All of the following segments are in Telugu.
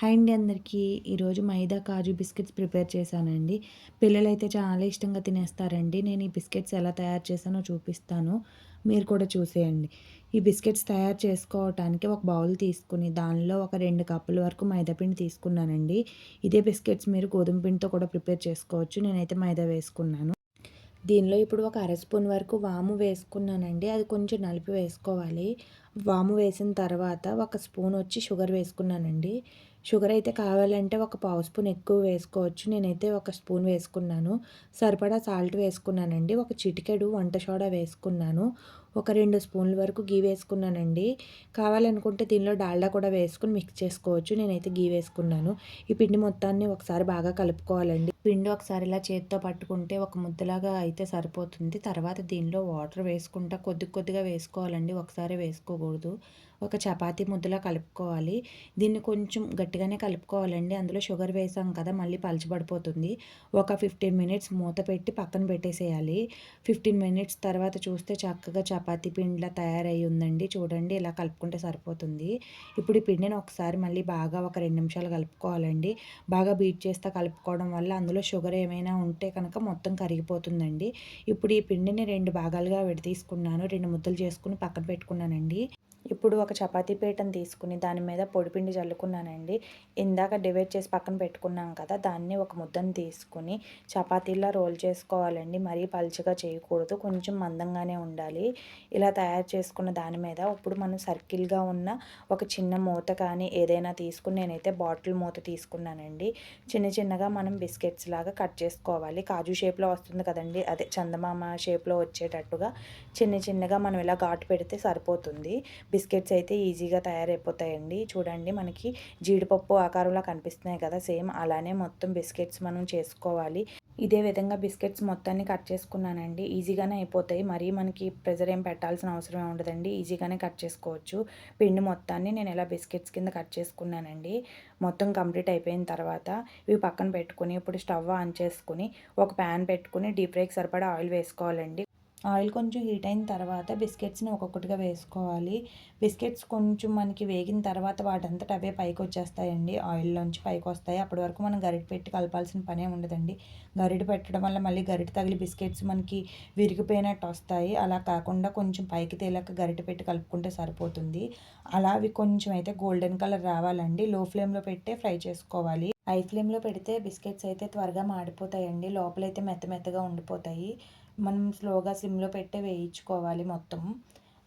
హాయ్ అండి అందరికీ. ఈరోజు మైదా కాజు బిస్కెట్స్ ప్రిపేర్ చేశానండి. పిల్లలైతే చాలా ఇష్టంగా తినేస్తారండి. నేను ఈ బిస్కెట్స్ ఎలా తయారు చేశానో చూపిస్తాను. మీరు కూడా చూసేయండి. ఈ బిస్కెట్స్ తయారు చేసుకోవటానికి ఒక బౌల్ తీసుకుని దానిలో ఒక రెండు కప్పుల వరకు మైదా పిండి తీసుకున్నానండి. ఇదే బిస్కెట్స్ మీరు గోధుమ పిండితో కూడా ప్రిపేర్ చేసుకోవచ్చు. నేనైతే మైదా వేసుకున్నాను. దీనిలో ఇప్పుడు ఒక అర స్పూన్ వరకు వాము వేసుకున్నానండి. అది కొంచెం నలిపి వేసుకోవాలి. వాము వేసిన తర్వాత ఒక స్పూన్ వచ్చి షుగర్ వేసుకున్నానండి. షుగర్ అయితే కావాలంటే ఒక పావు స్పూన్ ఎక్కువ వేసుకోవచ్చు. నేనైతే ఒక స్పూన్ వేసుకున్నాను. సరిపడా సాల్ట్ వేసుకున్నానండి. ఒక చిటికెడు వంట సోడా వేసుకున్నాను. ఒక రెండు స్పూన్ల వరకు గీ వేసుకున్నానండి. కావాలనుకుంటే దీనిలో డాల్డా కూడా వేసుకుని మిక్స్ చేసుకోవచ్చు. నేనైతే గీ వేసుకున్నాను. ఈ పిండి మొత్తాన్ని ఒకసారి బాగా కలుపుకోవాలండి. పిండి ఒకసారి ఇలా చేతితో పట్టుకుంటే ఒక ముద్దలాగా అయితే సరిపోతుంది. తర్వాత దీనిలో వాటర్ వేసుకుంటా కొద్ది కొద్దిగా వేసుకోవాలండి. ఒకసారి వేసుకోకూడదు. ఒక చపాతీ ముద్దలా కలుపుకోవాలి. దీన్ని కొంచెం గట్టిగానే కలుపుకోవాలండి. అందులో షుగర్ వేసాం కదా మళ్ళీ పలచబడిపోతుంది. ఒక ఫిఫ్టీన్ మినిట్స్ మూత పెట్టి పక్కన పెట్టేసేయాలి. ఫిఫ్టీన్ మినిట్స్ తర్వాత చూస్తే చక్కగా చపాతీ పిండిలా తయారై ఉందండి. చూడండి ఇలా కలుపుకుంటే సరిపోతుంది. ఇప్పుడు ఈ పిండిని ఒకసారి మళ్ళీ బాగా ఒక రెండు నిమిషాలు కలుపుకోవాలండి. బాగా బీట్ చేస్తే కలుపుకోవడం వల్ల అందులో షుగర్ ఏమైనా ఉంటే కనుక మొత్తం కరిగిపోతుందండి. ఇప్పుడు ఈ పిండిని రెండు భాగాలుగా విడదీసుకున్నాను. రెండు ముద్దలు చేసుకుని పక్కన పెట్టుకున్నానండి. ఇప్పుడు ఒక చపాతీ పీటను తీసుకుని దాని మీద పొడిపిండి చల్లుకున్నానండి. ఇందాక డివైడ్ చేసి పక్కన పెట్టుకున్నాం కదా దాన్ని ఒక ముద్దను తీసుకుని చపాతీలా రోల్ చేసుకోవాలండి. మరీ పలుచగా చేయకూడదు కొంచెం మందంగానే ఉండాలి. ఇలా తయారు చేసుకున్న దాని మీద ఇప్పుడు మనం సర్కిల్గా ఉన్న ఒక చిన్న మూత కానీ ఏదైనా తీసుకుని నేనైతే బాటిల్ మూత తీసుకున్నానండి. చిన్న చిన్నగా మనం బిస్కెట్స్ లాగా కట్ చేసుకోవాలి. కాజు షేప్లో వస్తుంది కదండి అదే చందమామ షేప్లో వచ్చేటట్టుగా చిన్న చిన్నగా మనం ఇలా ఘాటు పెడితే సరిపోతుంది. బిస్కెట్స్ అయితే ఈజీగా తయారైపోతాయండి. చూడండి మనకి జీడిపప్పు ఆకారంలో కనిపిస్తున్నాయి కదా సేమ్ అలానే మొత్తం బిస్కెట్స్ మనం చేసుకోవాలి. ఇదే విధంగా బిస్కెట్స్ మొత్తాన్ని కట్ చేసుకున్నానండి. ఈజీగానే అయిపోతాయి. మరీ మనకి ప్రెజర్ ఏం పెట్టాల్సిన అవసరం ఉండదండి. ఈజీగానే కట్ చేసుకోవచ్చు. పిండి మొత్తాన్ని నేను ఇలా బిస్కెట్స్ కింద కట్ చేసుకున్నానండి. మొత్తం కంప్లీట్ అయిపోయిన తర్వాత ఇవి పక్కన పెట్టుకుని ఇప్పుడు స్టవ్ ఆన్ చేసుకుని ఒక ప్యాన్ పెట్టుకుని డీప్ ఫ్రైకి సరిపడా ఆయిల్ వేసుకోవాలండి. ఆయిల్ కొంచెం హీట్ అయిన తర్వాత బిస్కెట్స్ని ఒక్కొక్కటిగా వేసుకోవాలి. బిస్కెట్స్ కొంచెం మనకి వేగిన తర్వాత వాటంతట అవే పైకి వచ్చేస్తాయండి. ఆయిల్లోంచి పైకి వస్తాయి. అప్పటి వరకు మనం గరిట పెట్టి కలపాల్సిన పనే ఉండదండి. గరిట పెట్టడం వల్ల మళ్ళీ గరిట తగిలి బిస్కెట్స్ మనకి విరిగిపోయినట్టు వస్తాయి. అలా కాకుండా కొంచెం పైకి తేలాక గరిట పెట్టి కలుపుకుంటే సరిపోతుంది. అలా అవి కొంచెం అయితే గోల్డెన్ కలర్ రావాలండి. లో ఫ్లేమ్లో పెట్టే ఫ్రై చేసుకోవాలి. హై ఫ్లేమ్లో పెడితే బిస్కెట్స్ అయితే త్వరగా మాడిపోతాయండి. లోపలైతే మెత్త మెత్తగా ఉండిపోతాయి. మనం స్లోగా సిమ్లో పెట్టే వేయించుకోవాలి మొత్తం.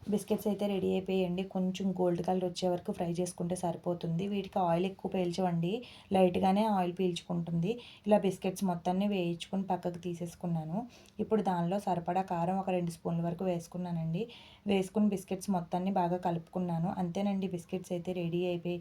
బిస్కెట్స్ అయితే రెడీ అయిపోయండి. కొంచెం గోల్డ్ కలర్ వచ్చే వరకు ఫ్రై చేసుకుంటే సరిపోతుంది. వీటికి ఆయిల్ ఎక్కువ పీల్చవండి. లైట్గానే ఆయిల్ పీల్చుకుంటుంది. ఇలా బిస్కెట్స్ మొత్తాన్ని వేయించుకుని పక్కకు తీసేసుకున్నాను. ఇప్పుడు దానిలో సరిపడా కారం ఒక రెండు స్పూన్ల వరకు వేసుకున్నానండి. వేసుకుని బిస్కెట్స్ మొత్తాన్ని బాగా కలుపుకున్నాను. అంతేనండి బిస్కెట్స్ అయితే రెడీ అయిపోయి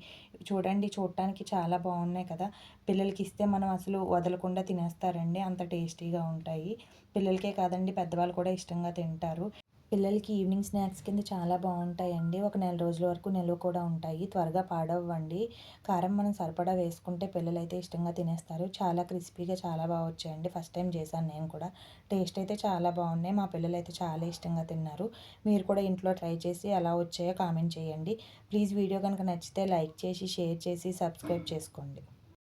చూడండి చూడటానికి చాలా బాగున్నాయి కదా. పిల్లలకి ఇస్తే మనం అసలు వదలకుండా తినేస్తారండి. అంత టేస్టీగా ఉంటాయి. పిల్లలకే కాదండి పెద్దవాళ్ళు కూడా ఇష్టంగా తింటారు. పిల్లలకి ఈవినింగ్ స్నాక్స్ కింద చాలా బాగుంటాయండి. ఒక నెల రోజుల వరకు నిల్వ కూడా ఉంటాయి. త్వరగా పాడవ్వండి. కారం మనం సరిపడా వేసుకుంటే పిల్లలు అయితే ఇష్టంగా తినేస్తారు. చాలా క్రిస్పీగా చాలా బాగా వచ్చాయండి. ఫస్ట్ టైం చేశాను నేను కూడా. టేస్ట్ అయితే చాలా బాగున్నాయి. మా పిల్లలు అయితే చాలా ఇష్టంగా తిన్నారు. మీరు కూడా ఇంట్లో ట్రై చేసి ఎలా వచ్చాయో కామెంట్ చేయండి. ప్లీజ్ వీడియో కనుక నచ్చితే లైక్ చేసి షేర్ చేసి సబ్స్క్రైబ్ చేసుకోండి.